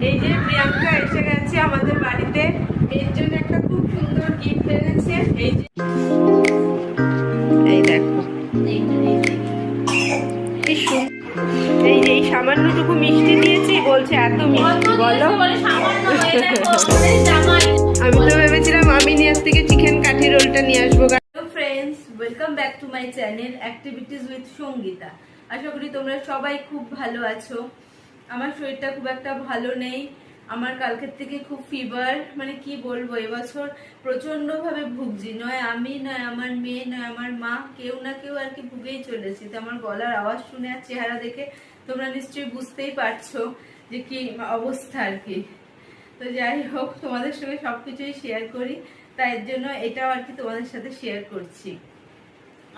এই যে প্রিয়াঙ্কা এসে গেছে আমাদের বাড়িতে। এর জন্য একটা খুব সুন্দর গিফট এনেছে। এই যে এই দেখো। এই যে এই সামান্যটুকু মিষ্টি দিয়েছি বলছে এত মিষ্টি বলো। আমি তো ভেবেছিলাম আমি নিয়ে আজ থেকে চিকেন কাঠি রোলটা নিয়ে আসব friends welcome back to my channel activities with Sangeeta আশা করি তোমরা সবাই খুব ভালো আছো। আমার শরীরটা খুব একটা ভালো নেই, আমার কালকের থেকে খুব ফিভার মানে কি বলব, এবছর প্রচণ্ড ভাবে ভুগছি। নয় আমি, নয় আমার মেয়ে, নয় আমার মা, কেউ না কেউ আর কি ভুগেই চলেছি। তো আমার গলার আওয়াজ শুনে আর চেহারা দেখে তোমরা নিশ্চয়ই বুঝতেই পারছ যে কি অবস্থা আর কি। তো যাই হোক, তোমাদের সঙ্গে সবকিছুই শেয়ার করি তাই জন্য এটাও আর কি তোমাদের সাথে শেয়ার করছি।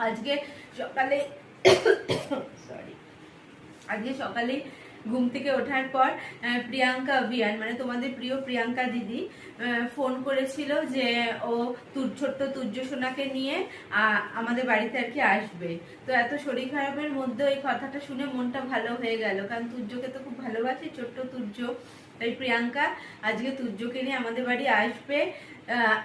আজকে সকালে সরি আজকে সকালে ঘুম থেকে ওঠার পর প্রিয়াঙ্কা অভিয়ান মানে তোমাদের প্রিয় প্রিয়াঙ্কা দিদি ফোন করেছিল যে ও ছোট্ট তুর্য সোনাকে নিয়ে আমাদের বাড়িতে আর কি আসবে। তো এত শরীর খারাপের মধ্যে এই কথাটা শুনে মনটা ভালো হয়ে গেল। কারণ তুর্যকে তো খুব ভালোবাসি ছোট্ট তুর্য। তাই প্রিয়াঙ্কা আজকে তুর্যকে নিয়ে আমাদের বাড়ি আসবে। আহ,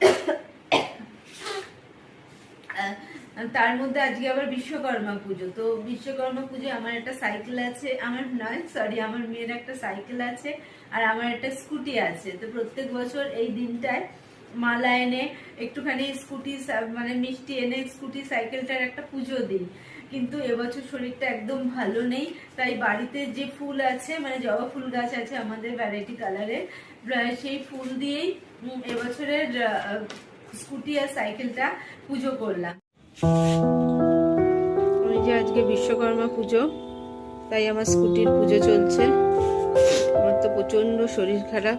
তার মধ্যে আজকে আবার বিশ্বকর্মা পুজো। তো বিশ্বকর্মা পুজো আমার একটা সাইকেল আছে। আমার নয় সরি আমার মেয়ের একটা সাইকেল আছে আর আমার একটা স্কুটি আছে। তো প্রত্যেক বছর এই দিনটায় মালা এনে একটুখানি স্কুটি মানে মিষ্টি এনে স্কুটি সাইকেলটার একটা পুজো দিই। কিন্তু এবছর শরীরটা একদম ভালো নেই। তাই বাড়িতে যে ফুল আছে মানে জবা ফুল গাছ আছে আমাদের ভ্যারাইটি কালারের সেই ফুল দিয়েই এবছরের স্কুটি আর সাইকেলটা পুজো করলাম। ওই যে আজকে বিশ্বকর্মা পুজো, তাই আমার স্কুটির পুজো চলছে। আমার তো প্রচণ্ড শরীর খারাপ।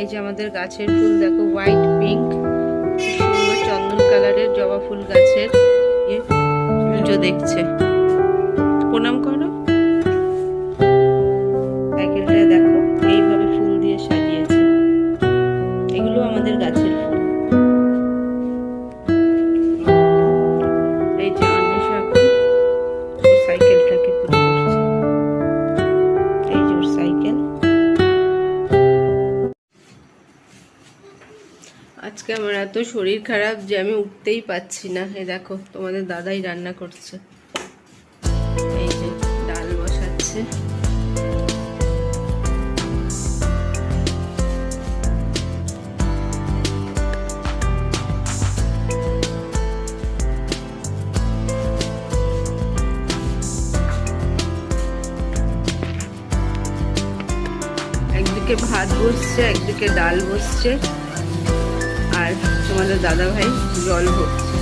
এই যে আমাদের গাছের ফুল, দেখো হোয়াইট পিঙ্ক চন্দন কালারের জবা ফুল গাছের ইয়ে পুজো দেখছে। প্রণাম করো। আজকে আমার এত শরীর খারাপ যে আমি উঠতেই পাচ্ছি না। এই দেখো, তোমাদের দাদাই রান্না করছে। এই যে ডাল বসাচ্ছে। একদিকে ভাত বসছে, একদিকে ডাল বসছে। আর তোমাদের দাদা ভাই জল ভরছে।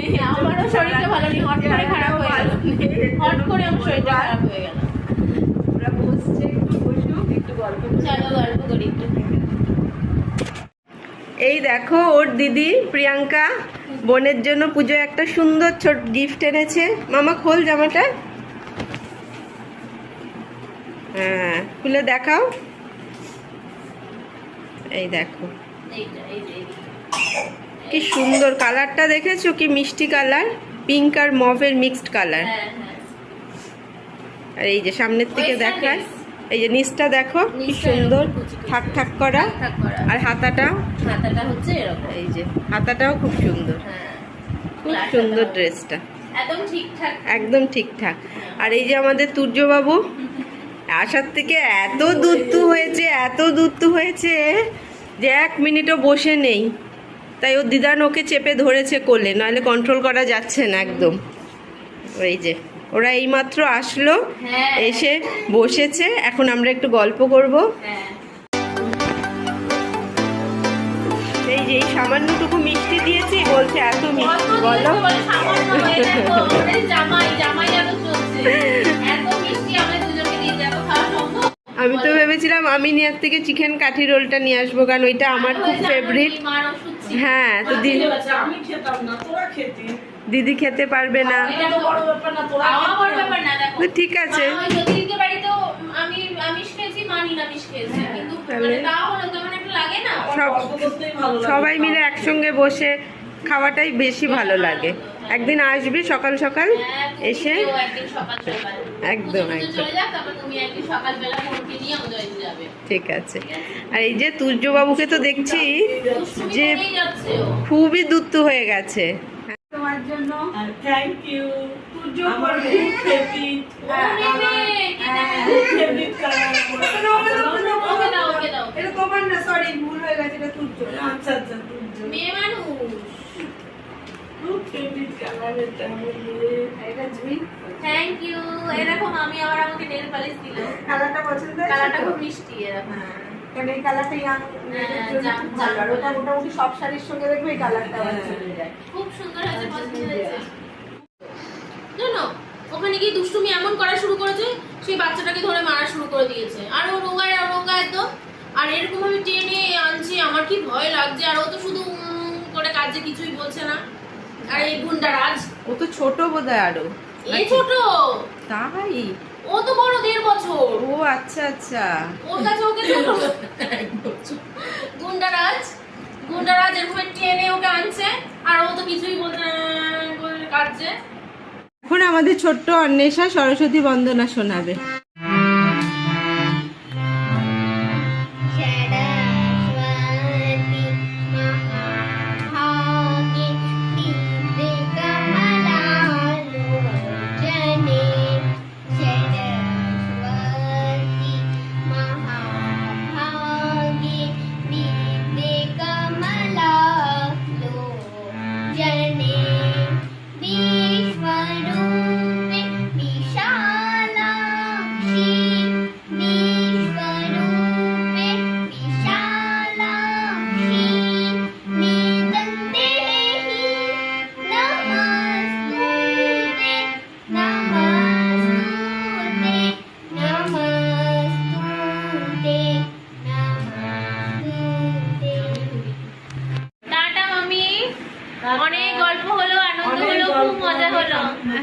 আমারও শরীরটা ভালো নেই, হট করে খারাপ হয়ে গেল। হট করে আমার শরীরটা খারাপ হয়ে গেল। ওরা বসছে একটু বসুক একটু গল্প চলো গল্প করি একটু। এই দেখো ওর দিদি প্রিয়াঙ্কা বোনের জন্য পুজো একটা সুন্দর ছোট গিফট এনেছে। মামা খোল জামাটা। হ্যাঁ খুলে দেখাও। এই দেখো। এইটা এই। কি সুন্দর কালারটা দেখেছ? কি মিষ্টি কালার? পিঙ্ক আর মভের মিক্সড কালার। হ্যাঁ হ্যাঁ। আর এই যে সামনের থেকে দেখায় এই যে নিচটা দেখো কি সুন্দর। থাক থাক করা। আর হাতাটা? হাতাটা হচ্ছে এরকম। এই যে হাতাটাও খুব সুন্দর। হ্যাঁ। খুব সুন্দর ড্রেসটা। একদম ঠিকঠাক। একদম ঠিকঠাক। আর এই যে আমাদের তুর্যবাবু আসার থেকে এত দূরত্ব হয়েছে এত দূরত্ব হয়েছে যে এক মিনিটও বসে নেই। তাই ও দিদান ওকে চেপে ধরেছে কোলে নাহলে কন্ট্রোল করা যাচ্ছে না একদম। ওই যে ওরা এইমাত্র আসলো হ্যাঁ। এসে বসেছে এখন আমরা একটু গল্প করব। এই যে এই সামান্যটুকু মিষ্টি দিয়েছি বলছে এত মিষ্টি বলো। আমি তো ভেবেছিলাম আমি নিয়ার থেকে চিকেন কাঠি রোলটা নিয়ে আসব কারণ ওইটা আমার খুব ফেভারিট। হ্যাঁ তো দিদি আমি খেতাম না তোরা খেতি। দিদি খেতে পারবে না। এটা তো বড় ব্যাপার না তোরা খাওয়া বড় ব্যাপার না দেখো। তো ঠিক আছে। তাহলে? মানে তাও হলো কেমন একটা লাগে না। সব গল্প করতেই ভালো লাগে সবাই মিলে একসঙ্গে বসে খাওয়াটাই বেশি ভালো লাগে। একদিন আসবি সকাল সকাল হ্যাঁ, এসে একদম, ঠিক আছে। আর এই যে তুর্যবাবুকে তো দেখছি যে। খুবই দুত্তু হয়ে গেছে। হয়ে তুর্য। আচ্ছা আচ্ছা মেয়ে মানুষ খুব ফেভারিট কালার এটা বলে এটা জুই থ্যাংক ইউ এরকম আমি আবার আমাকে নেল পালিশ দিল। কালারটা পছন্দ কালারটা খুব মিষ্টি এরকম। কারণ এই কালারটা ইয়াং মেয়েদের জন্য জাম- ভালো। ওটা মোটামুটি সব শাড়ির সঙ্গে দেখবে এই কালারটা চলে যায়। খুব সুন্দর হয়েছে পছন্দ হয়েছে। জানো ওখানে গিয়ে দুষ্টুমি এমন করা শুরু করেছে সেই বাচ্চাটাকে ধরে মারা শুরু করে দিয়েছে। আর ও রোগায় আর আর এরকম ভাবে টেনে আনছি আমার কি ভয় লাগছে। আর ও তো শুধু করে কাজে কিছুই বলছে না। আর এই গুন্ডারাজ ও তো ছোট বোধহয় আরও এ ছোট তাই ও তো বড় দেড় বছর ও আচ্ছা আচ্ছা ওর কাছে ওকে ছোট গুন্ডারাজ গুন্ডারাজ এরকম টেনে ওকে আনছে আর ও তো কিছুই করে কাটছে এখন আমাদের ছোট্ট অন্বেষা সরস্বতী বন্দনা শোনাবে অনেক গল্প হলো আনন্দ হলো খুব মজা হলো।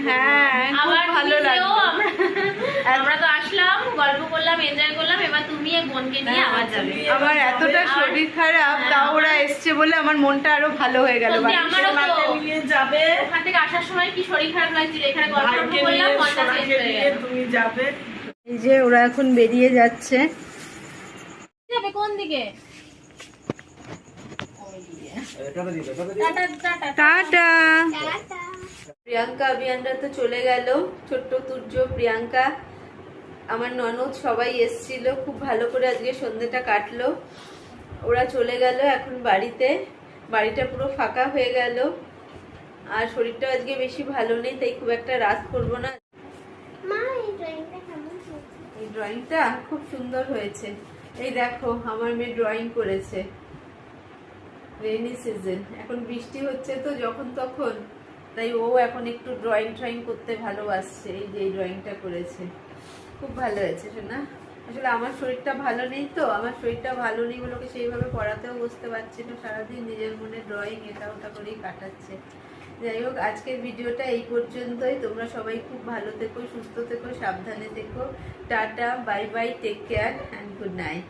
হ্যাঁ আবার ভালো লাগল। আমরা আমরা তো আসলাম গল্প করলাম এনজয় করলাম এবার তুমি এক বোনকে নিয়ে আবার যাবে। আমার এতটা শরীর খারাপ তাও ওরা এসছে বলে আমার মনটা আরও ভালো হয়ে গেল। আমারও তো যাবে। ওখান থেকে আসার সময় কি শরীর খারাপ লাগছিল? এখানে গল্প করলাম মনটা চেঞ্জ হয়ে গেল। তুমি যাবে। এই যে ওরা এখন বেরিয়ে যাচ্ছে। যাবে কোন দিকে? Tata tata tata tata. Priyanka অভিয়ানরা তো চলে গেল ছোট্ট তুর্য প্রিয়াঙ্কা। আমার ননদ সবাই এসছিল খুব ভালো করে আজকে সন্ধ্যেটা কাটলো। ওরা চলে গেল এখন বাড়িতে। বাড়িটা পুরো ফাঁকা হয়ে গেল। আর শরীরটা আজকে বেশি ভালো নেই তাই খুব একটা রাত করব না। এই ড্রয়িংটা খুব সুন্দর হয়েছে। এই দেখো আমার মেয়ে ড্রয়িং করেছে। রেনি সিজন এখন বৃষ্টি হচ্ছে তো যখন তখন, তাই ও এখন একটু ড্রয়িং ট্রয়িং করতে ভালোবাসছে, এই যে এই ড্রয়িংটা করেছে। খুব ভালো হয়েছে শোনা আসলে আমার শরীরটা ভালো নেই তো, আমার শরীরটা ভালো নেই বলে ওকে সেইভাবে পড়াতেও বসতে পারছি না। সারাদিন নিজের মনে ড্রয়িং এটা ওটা করেই কাটাচ্ছে। যাই হোক, আজকের ভিডিওটা এই পর্যন্তই। তোমরা সবাই খুব ভালো থেকো, সুস্থ থেকো, সাবধানে থেকো। Tata bye bye take care and good night